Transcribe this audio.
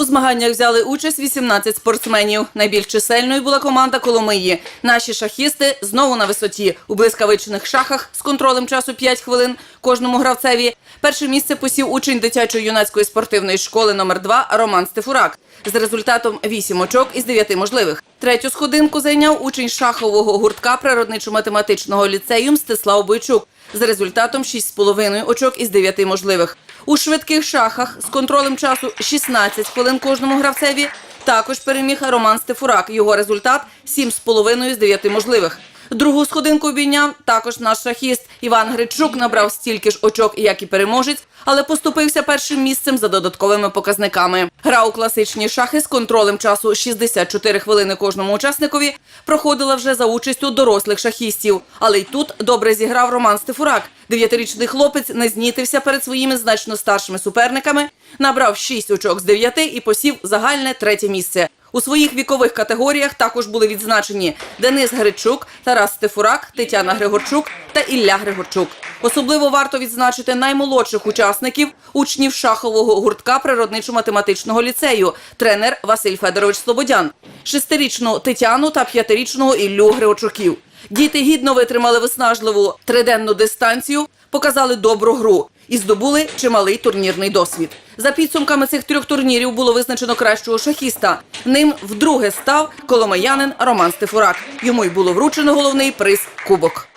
У змаганнях взяли участь 18 спортсменів. Найбільш чисельною була команда Коломиї. Наші шахісти знову на висоті. У блискавичних шахах з контролем часу 5 хвилин кожному гравцеві. Перше місце посів учень дитячої юнацької спортивної школи номер 2 Роман Стефурак. З результатом 8 очок із 9 можливих. Третю сходинку зайняв учень шахового гуртка природничо-математичного ліцею Мстислав Бойчук. З результатом 6,5 очок із 9 можливих. У швидких шахах з контролем часу 16 хвилин кожному гравцеві також переміг Роман Стефурак. Його результат 7,5 з 9 можливих. Другу сходинку обійняв також наш шахіст Іван Гричук набрав стільки ж очок, як і переможець, але поступився першим місцем за додатковими показниками. Гра у класичні шахи з контролем часу 64 хвилини кожному учасникові проходила вже за участю дорослих шахістів. Але й тут добре зіграв Роман Стефурак. Дев'ятирічний хлопець не знітився перед своїми значно старшими суперниками, набрав 6 очок з 9 і посів загальне третє місце. У своїх вікових категоріях також були відзначені Денис Гричук, Тарас Стефурак, Тетяна Григорчук та Ілля Григорчук. Особливо варто відзначити наймолодших учасників, учнів шахового гуртка природничо-математичного ліцею, тренер Василь Федорович Слободян, шестирічну Тетяну та п'ятирічного Іллю Григорчуків. Діти гідно витримали виснажливу триденну дистанцію, показали добру гру і здобули чималий турнірний досвід. За підсумками цих трьох турнірів було визначено кращого шахіста. Ним вдруге став коломиянин Роман Стефурак. Йому й було вручено головний приз Кубок.